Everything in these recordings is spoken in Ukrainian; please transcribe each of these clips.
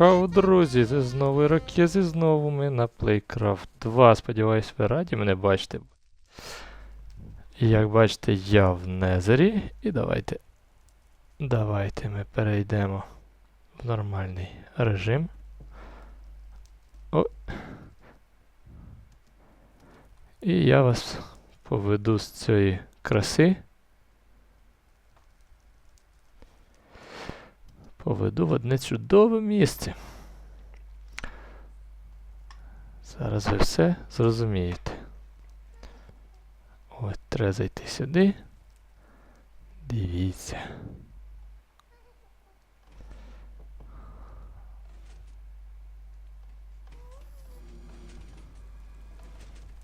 Хау, друзі, це знову Рокез і знову ми на Playcraft 2. Сподіваюсь, ви раді мене бачити. І як бачите, я в Незері. І давайте. Давайте ми перейдемо в нормальний режим. О. І я вас поведу з цієї краси. Поведу в одне чудове місце. Зараз ви все зрозумієте. От, треба зайти сюди. Дивіться.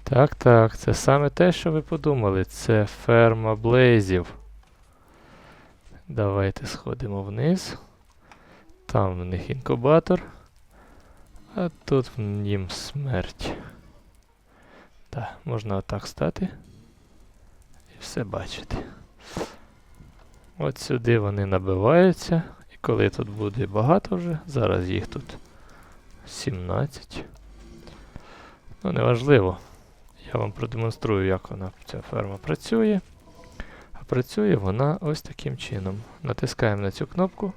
Так, так, це саме те, що ви подумали. Це ферма Блейзів. Давайте сходимо вниз. Там в них інкубатор. А тут в нім смерть. Так, можна отак стати. І все бачити. От сюди вони набиваються. І коли тут буде багато вже, зараз їх тут 17. Ну, неважливо. Я вам продемонструю, як вона ця ферма працює. А працює вона ось таким чином. Натискаємо на цю кнопку.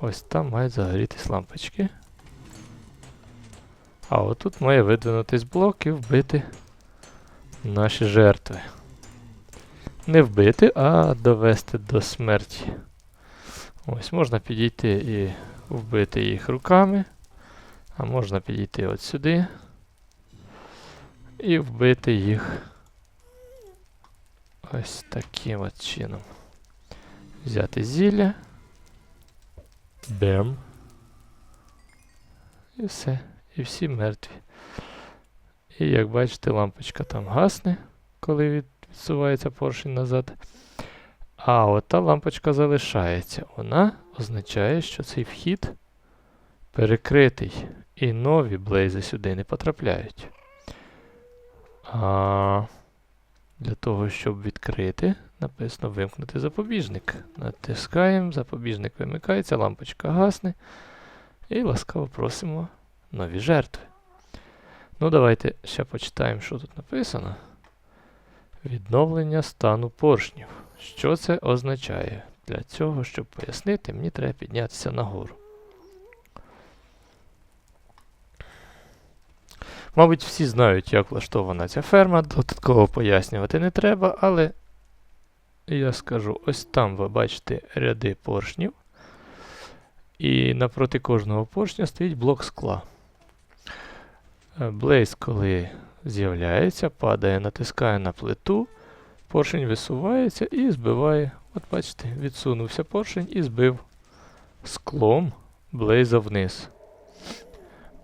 Ось там мають загорітись лампочки. А отут має видвинутись блок і вбити наші жертви. Не вбити, а довести до смерті. Ось можна підійти і вбити їх руками. А можна підійти от сюди. І вбити їх ось таким от чином. Взяти зілля. Бем. І все. І всі мертві. І як бачите, лампочка там гасне, коли відсувається поршень назад. А от та лампочка залишається. Вона означає, що цей вхід перекритий. І нові блейзи сюди не потрапляють. А для того, щоб відкрити, написано вимкнути запобіжник. Натискаємо, запобіжник вимикається, лампочка гасне. І ласкаво просимо нові жертви. Ну, давайте ще почитаємо, що тут написано. Відновлення стану поршнів. Що це означає? Для цього, щоб пояснити, мені треба піднятися нагору. Мабуть, всі знають, як влаштована ця ферма, додатково пояснювати не треба, але я скажу, ось там ви бачите ряди поршнів. І напроти кожного поршня стоїть блок скла. Е, Блейз, коли з'являється, падає, натискає на плиту, поршень висувається і збиває. От бачите, відсунувся поршень і збив склом блейза вниз.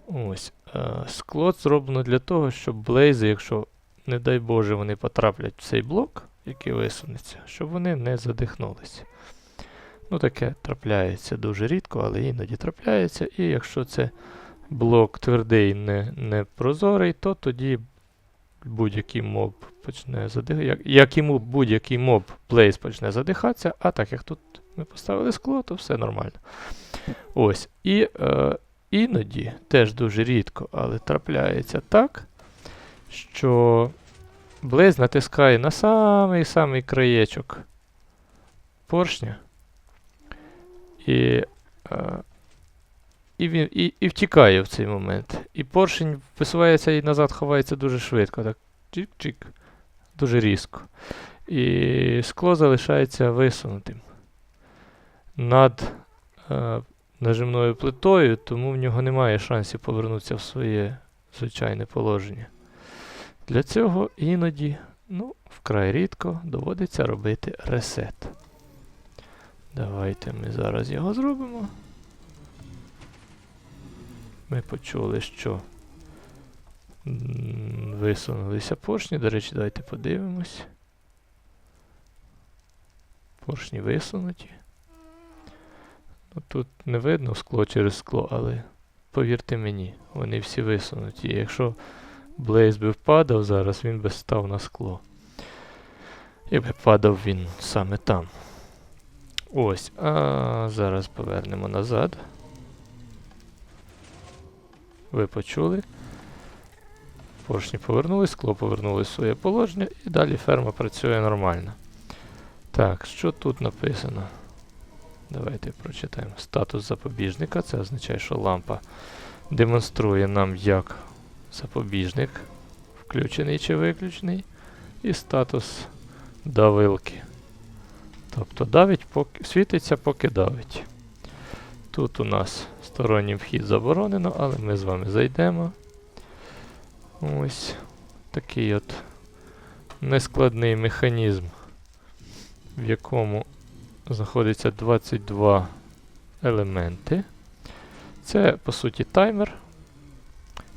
Ось. е, Скло зроблено для того, щоб блейзи, якщо, не дай Боже, вони потраплять в цей блок, який висунеться, щоб вони не задихнулися. Ну, таке трапляється дуже рідко, але іноді трапляється. І якщо це блок твердий, не, не прозорий, то тоді будь-який моб почне задихатися. Як, як будь-який моб плейс почне задихатися, а так як тут ми поставили скло, то все нормально. Ось. І е, іноді, теж дуже рідко, але трапляється так, що Блейз натискає на самий-самий краєчок поршня. І, е, і, він, і, і втікає в цей момент. І поршень висувається і назад ховається дуже швидко. Так, чик-чик. Дуже різко. І скло залишається висунутим над е, нажимною плитою, тому в нього немає шансів повернутися в своє звичайне положення. Для цього іноді, ну, вкрай рідко, доводиться робити ресет. Давайте ми зараз його зробимо. Ми почули, що висунулися поршні. До речі, давайте подивимось. Поршні висунуті. Ну, тут не видно скло через скло, але повірте мені, вони всі висунуті. Якщо Блейз би впадав зараз, він би став на скло. І би падав він саме там. Ось. А зараз повернемо назад. ви почули. Поршні повернулись, скло повернулось в своє положення і далі ферма працює нормально. Так, що тут написано? Давайте прочитаємо. Статус запобіжника. Це означає, що лампа демонструє нам, як запобіжник включений чи виключений. І статус давилки. Тобто давить, поки, світиться, поки давить. Тут у нас сторонній вхід заборонено, але ми з вами зайдемо. Ось такий от нескладний механізм, в якому знаходиться 22 елементи. Це, по суті, таймер,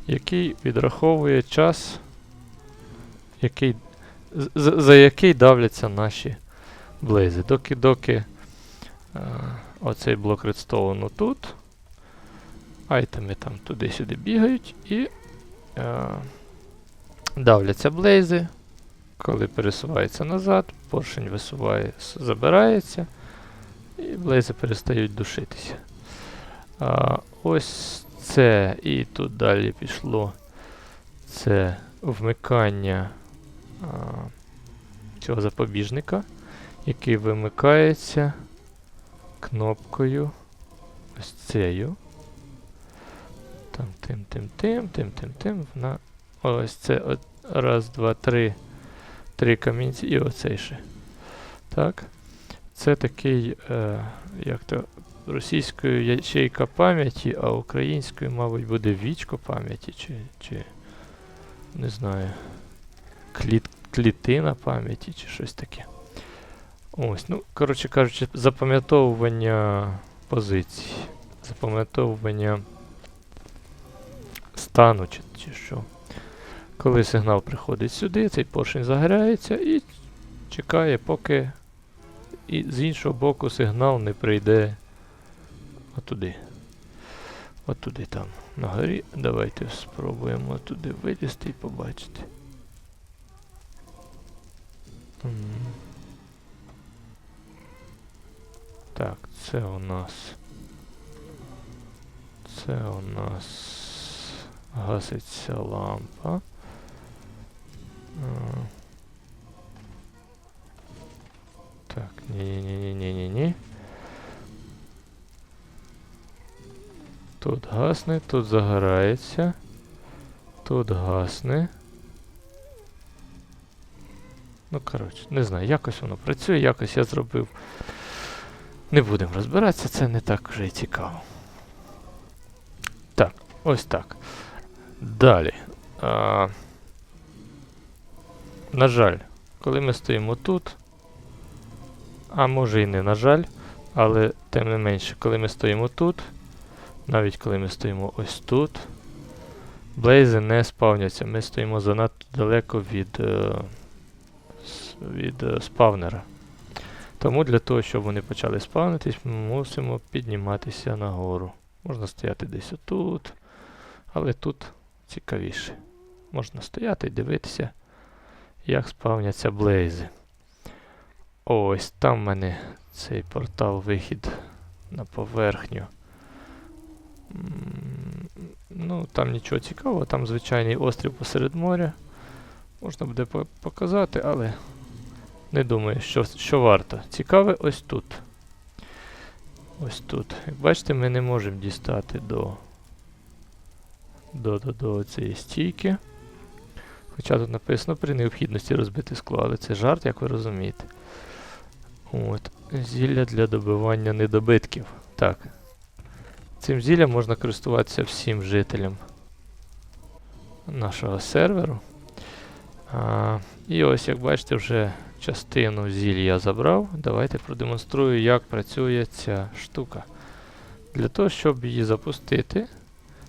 який відраховує час, який, з- з- за який давляться наші блейзи. Доки, доки е, оцей блок редстоуну тут, айтеми там туди-сюди бігають і е, давляться блейзи. Коли пересувається назад, поршень висуває, забирається, і блейзи перестають душитися. А, ось це, і тут далі пішло це вмикання а, цього запобіжника, який вимикається кнопкою ось цією. Там тим, тим, тим, тим, тим, тим. Вона ось це от, раз, два, три. Три камінці і оцей ще. Так. Це такий, е, як то російською ячейка пам'яті, а українською, мабуть, буде вічко пам'яті, чи, чи не знаю, кліт, клітина пам'яті, чи щось таке. Ось, ну, коротше кажучи, запам'ятовування позицій, запам'ятовування стану, чи, чи що. Коли сигнал приходить сюди, цей поршень загоряється і чекає, поки і з іншого боку сигнал не прийде отуди. Отуди там на горі. Давайте спробуємо туди вилізти і побачити. Так, це у нас. Це у нас гаситься лампа. Так, ні-ні-ні-ні-ні-ні. Тут гасне, тут загорається. Тут гасне. Ну, коротше, не знаю, якось воно працює, якось я зробив. Не будемо розбиратися, це не так вже цікаво. Так, ось так. Далі. А, на жаль, коли ми стоїмо тут, а може і не на жаль, але тим не менше, коли ми стоїмо тут, навіть коли ми стоїмо ось тут, блейзи не спавняться. Ми стоїмо занадто далеко від, е, від е, спавнера. Тому для того, щоб вони почали спавнитись, ми мусимо підніматися нагору. Можна стояти десь отут, але тут цікавіше. Можна стояти і дивитися, як спавняться блейзи. Ось там в мене цей портал вихід на поверхню. Ну, там нічого цікавого, там звичайний острів посеред моря. Можна буде показати, але не думаю, що, що варто. Цікаве ось тут. Ось тут. Як бачите, ми не можемо дістати до, до, до, до цієї стійки. Хоча тут написано при необхідності розбити скло, але це жарт, як ви розумієте. От. Зілля для добивання недобитків. Так. Цим зіллям можна користуватися всім жителям нашого серверу. А, і ось, як бачите, вже частину зілля я забрав. Давайте продемонструю, як працює ця штука. Для того, щоб її запустити,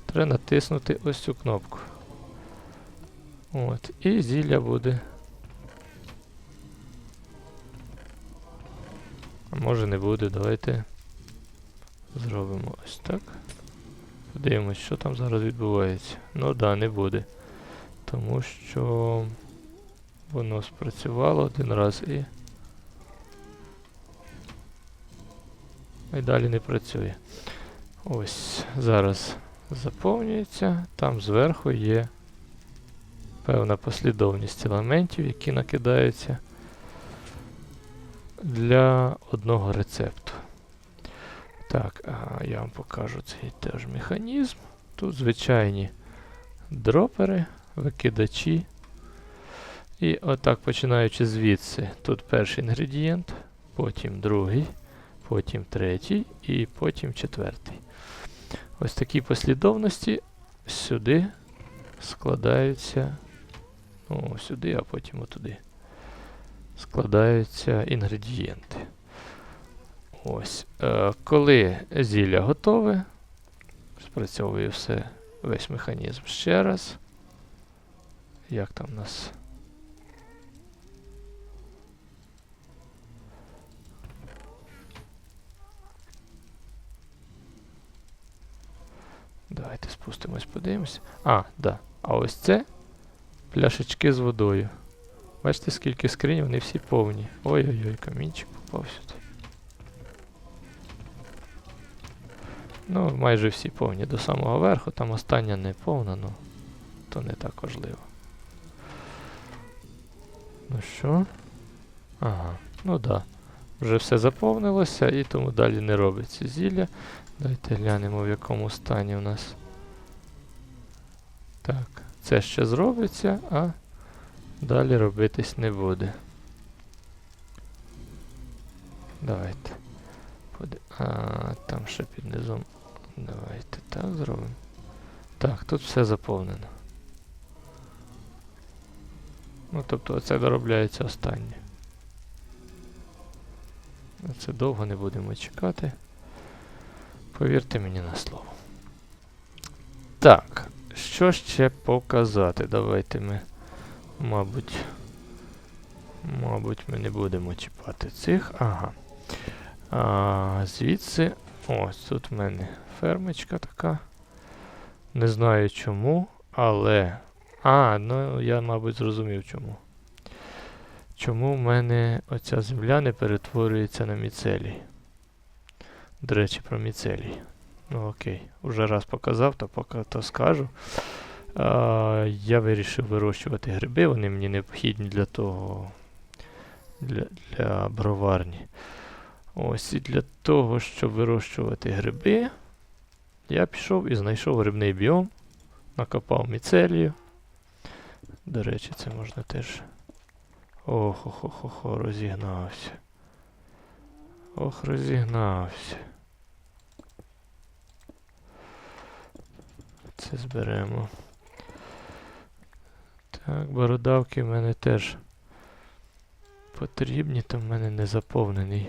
треба натиснути ось цю кнопку. От, і зілля буде. Може не буде, давайте зробимо ось так. Подивимось, що там зараз відбувається. Ну да, не буде. Тому що воно спрацювало один раз і. І далі не працює. Ось зараз заповнюється. Там зверху є певна послідовність елементів, які накидаються для одного рецепту. Так, а я вам покажу цей теж механізм. Тут звичайні дропери, викидачі. І отак, починаючи звідси, тут перший інгредієнт, потім другий, потім третій і потім четвертий. Ось такі послідовності сюди складаються. Ну, сюди, а потім отуди. Складаються інгредієнти. Ось. Е, коли зілля готове, спрацьовує все, весь механізм ще раз. Як там у нас? Давайте спустимось, подивимось. А, да. А ось це пляшечки з водою. Бачите, скільки скринь, вони всі повні. Ой-ой-ой, камінчик попав сюди. Ну, майже всі повні до самого верху, там остання не повна, ну то не так важливо. Ну що? Ага, ну да. Вже все заповнилося і тому далі не робиться зілля. Давайте глянемо в якому стані у нас. Так, це ще зробиться, а далі робитись не буде. Давайте. А, там ще під низом. Давайте так зробимо. Так, тут все заповнено. Ну, тобто оце доробляється останнє. Це довго не будемо чекати. Повірте мені на слово. Так, що ще показати? Давайте ми, мабуть, мабуть, ми не будемо чіпати цих. Ага. А, звідси. Ось тут в мене фермочка така. Не знаю чому, але. А, ну я, мабуть, зрозумів чому. Чому в мене оця земля не перетворюється на міцелій? До речі, про міцелій. Ну окей, уже раз показав, то поки то скажу. А, я вирішив вирощувати гриби, вони мені необхідні для того, для, для броварні. Ось і для того, щоб вирощувати гриби, я пішов і знайшов грибний біом, накопав міцелію. До речі, це можна теж. Ох, ох, ох, ох, ох, розігнався. Ох, розігнався. Це зберемо. Так, бородавки в мене теж потрібні, то в мене не заповнений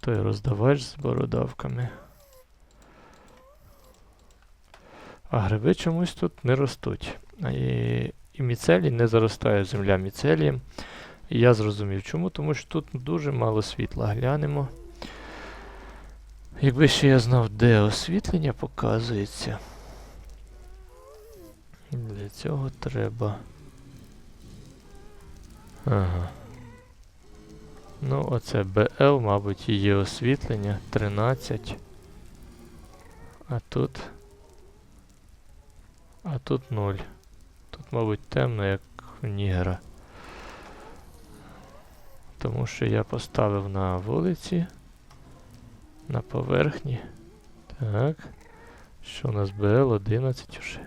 той роздавач з бородавками. А гриби чомусь тут не ростуть. І, і міцелій не заростає земля міцелієм. Я зрозумів чому, тому що тут дуже мало світла. Глянемо. Якби ще я знав, де освітлення показується. Для цього треба. Ага. Ну, оце BL, мабуть, є освітлення 13. А тут. А тут 0. Тут, мабуть, темно, як у Нігера. Тому що я поставив на вулиці. На поверхні. Так. Що у нас BL 11 уже.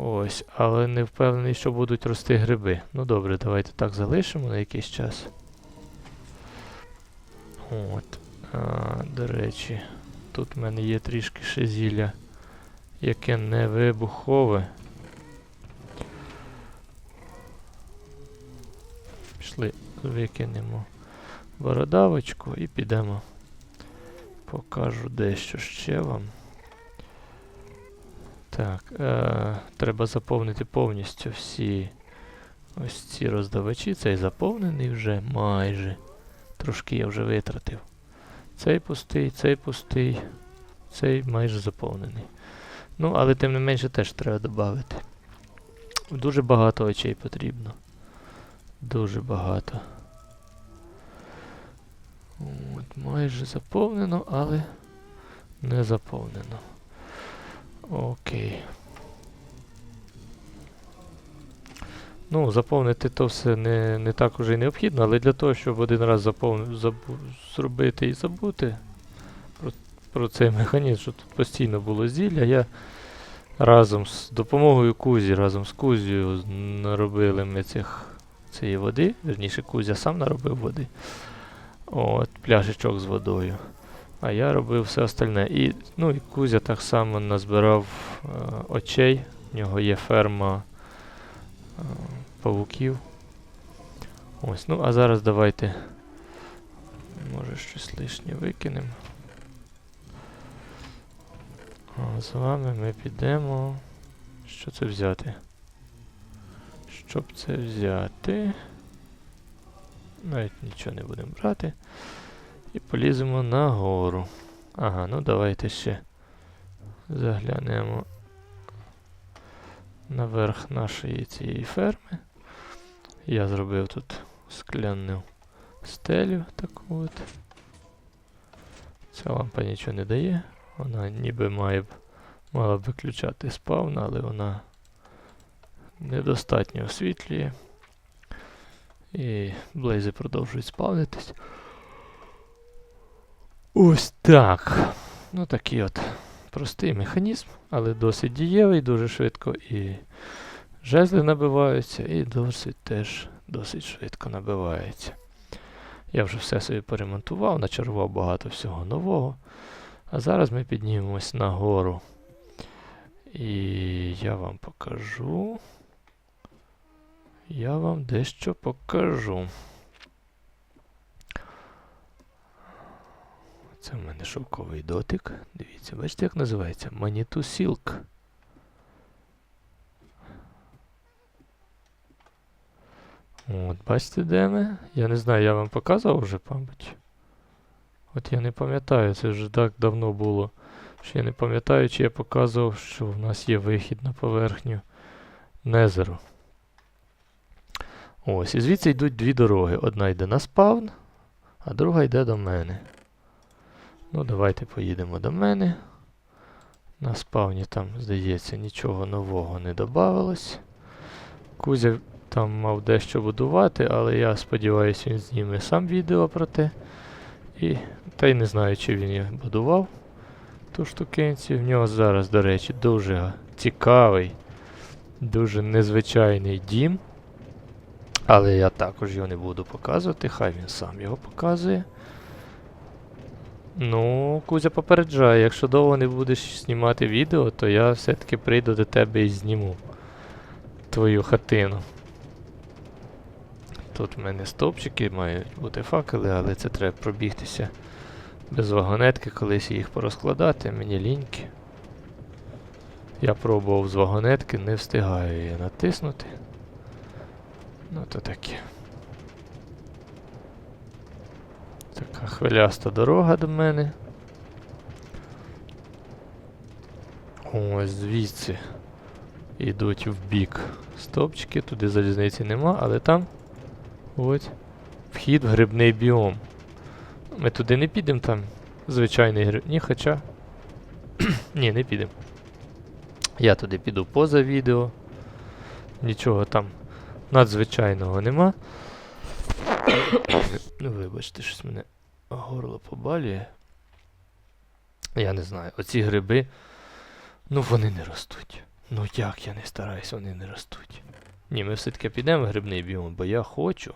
Ось, але не впевнений, що будуть рости гриби. Ну добре, давайте так залишимо на якийсь час. От. А, До речі, тут в мене є трішки ще зілля, яке не вибухове. Пішли, викинемо бородавочку і підемо. Покажу дещо ще вам. Так, е, треба заповнити повністю всі ось ці роздавачі. Цей заповнений вже майже. Трошки я вже витратив. Цей пустий, цей пустий, цей майже заповнений. Ну, але тим не менше теж треба додати. Дуже багато очей потрібно. Дуже багато. От, майже заповнено, але Не заповнено. Окей. Ну, заповнити то все не, не так уже й необхідно, але для того, щоб один раз зробити і забути про, про цей механізм, щоб тут постійно було зілля, я разом з допомогою Кузі, разом з Кузією наробили ми цих, цієї води, верніше Кузя сам наробив води. От, пляшечок з водою. А я робив все остальне. І, ну, і Кузя так само назбирав е, очей. В нього є ферма е, павуків. Ось, ну а зараз давайте. Може щось лишнє викинемо. З вами ми підемо. Що це взяти? Щоб це взяти. Навіть нічого не будемо брати. І поліземо нагору. Ага, ну давайте ще заглянемо наверх нашої цієї ферми. Я зробив тут скляну стелю таку от. Ця лампа нічого не дає. Вона ніби має б, мала б виключати спавн, але вона недостатньо освітлює. І блейзи продовжують спавнитись. Ось так. Ну такий от простий механізм, але досить дієвий, дуже швидко і жезли набиваються, і досить теж досить швидко набиваються. Я вже все собі поремонтував, начарував багато всього нового. А зараз ми піднімемось нагору. І я вам покажу. Я вам дещо покажу. Це в мене шовковий дотик. Дивіться, бачите, як називається? Manitou Silk. От, бачите, де ми? Я не знаю, я вам показував вже, мабуть. От я не пам'ятаю, це вже так давно було. Що я не пам'ятаю, чи я показував, що в нас є вихід на поверхню Незеру. Ось, і звідси йдуть дві дороги. Одна йде на спавн, а друга йде до мене. Ну, давайте поїдемо до мене. На спавні там, здається, нічого нового не додавалось. Кузя там мав дещо будувати, але я сподіваюся, він зніме сам відео про те. І та й не знаю, чи він їх будував ту штукенцію. В нього зараз, до речі, дуже цікавий, дуже незвичайний дім. Але я також його не буду показувати, хай він сам його показує. Ну, Кузя попереджає, якщо довго не будеш знімати відео, то я все-таки прийду до тебе і зніму твою хатину. Тут в мене стовпчики, мають бути факели, але це треба пробігтися без вагонетки, колись їх порозкладати, мені ліньки. Я пробував з вагонетки, не встигаю її натиснути. Ну то таке. Така хвиляста дорога до мене. Ось звідси йдуть в бік стовпчики, туди залізниці нема, але там ось вхід в грибний біом. Ми туди не підемо, там звичайний гриб. Ні, хоча. Ні, не підемо. Я туди піду поза відео. Нічого там надзвичайного нема. ну, вибачте, щось мене горло побалює. Я не знаю, оці гриби, ну вони не ростуть. Ну як я не стараюсь, вони не ростуть. Ні, ми все-таки підемо в грибний біом, бо я хочу.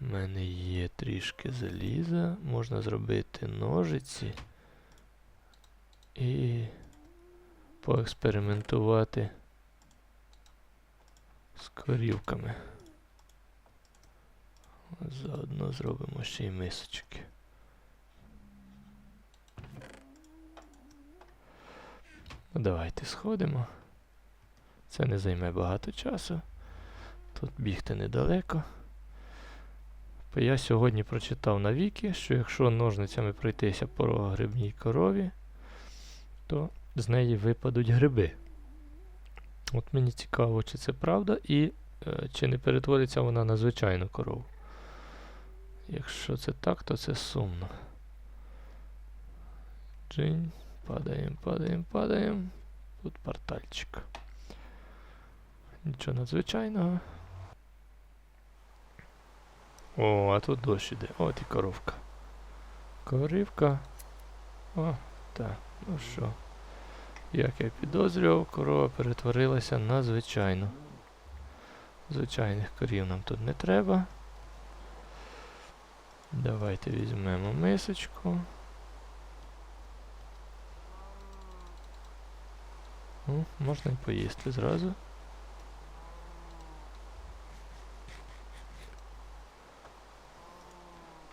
У мене є трішки заліза, можна зробити ножиці і поекспериментувати з корівками. Заодно зробимо ще й мисочки. Ну, давайте сходимо. Це не займе багато часу. Тут бігти недалеко. Я сьогодні прочитав на віки, що якщо ножницями пройтися по грибній корові, то з неї випадуть гриби. От мені цікаво, чи це правда, і е, чи не перетвориться вона на звичайну корову. Якщо це так, то це сумно. Джинь. Падаємо, падаємо, падаємо. Тут портальчик. Нічого надзвичайного. О, а тут дощ іде. От і коровка. Корівка. О, так. Ну що. Як я підозрював, корова перетворилася на звичайну. Звичайних корів нам тут не треба. Давайте візьмемо мисочку. Ну, можна і поїсти зразу.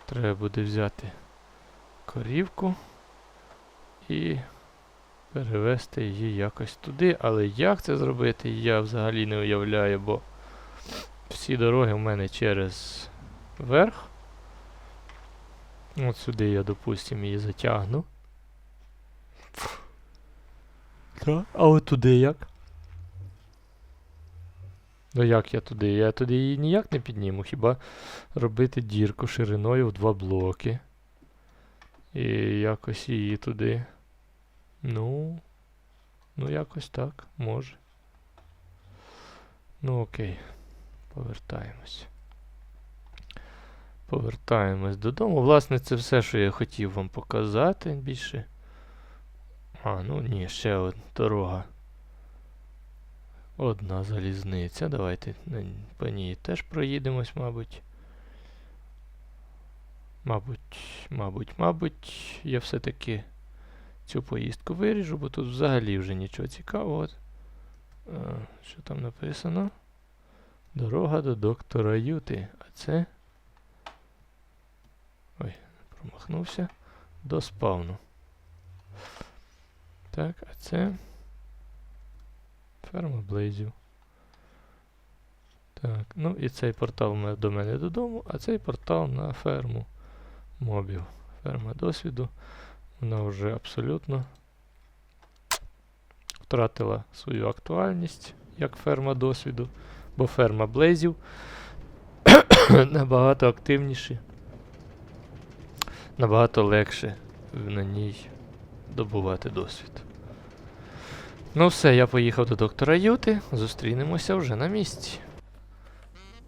Треба буде взяти корівку і перевести її якось туди. Але як це зробити, я взагалі не уявляю, бо всі дороги в мене через верх. От сюди я, допустимо, її затягну. Так, а от туди як? Ну як я туди? Я туди її ніяк не підніму, хіба робити дірку шириною в два блоки. І якось її туди. Ну. Ну, якось так, може. Ну окей. Повертаємось. Повертаємось додому. Власне, це все, що я хотів вам показати більше. А, ну ні, ще одна дорога. Одна залізниця. Давайте по ній теж проїдемось, мабуть. Мабуть, мабуть, мабуть, я все-таки цю поїздку виріжу, бо тут взагалі вже нічого цікавого. А, що там написано? Дорога до доктора Юти. А це. Ой, промахнувся. До спавну. Так, а це. Ферма Блейзів. Так, ну і цей портал до мене додому, а цей портал на ферму мобів. Ферма досвіду. Вона вже абсолютно втратила свою актуальність як ферма досвіду, бо ферма Блейзів набагато активніші, набагато легше на ній добувати досвід. Ну все, я поїхав до доктора Юти. Зустрінемося вже на місці.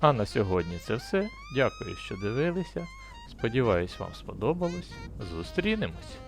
А на сьогодні це все. Дякую, що дивилися. Сподіваюсь, вам сподобалось. Зустрінемось.